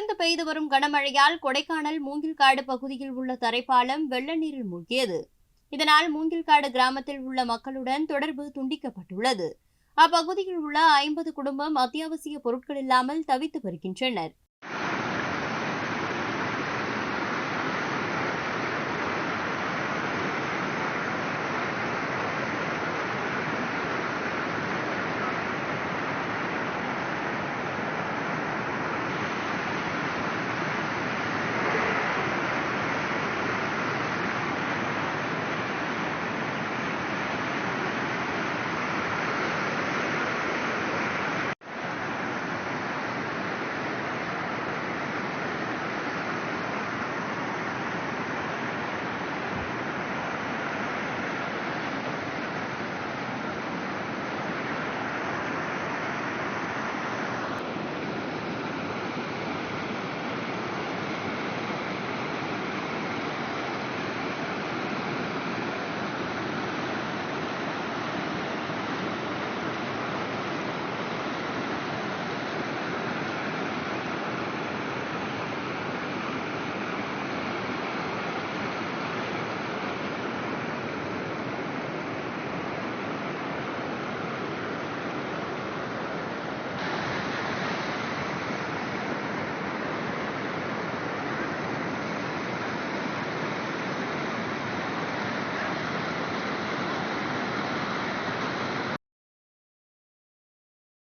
தொடர்ந்து பெய்து வரும் கனமழையால் கொடைக்கானல் மூங்கில்காடு பகுதியில் உள்ள தரைப்பாலம் வெள்ள நீரில் மூழ்கியது. இதனால் மூங்கில்காடு கிராமத்தில் உள்ள மக்களுடன் தொடர்பு துண்டிக்கப்பட்டுள்ளது. அப்பகுதியில் உள்ள ஐம்பது குடும்பம் அத்தியாவசிய பொருட்கள் இல்லாமல் தவித்து வருகின்றனர்.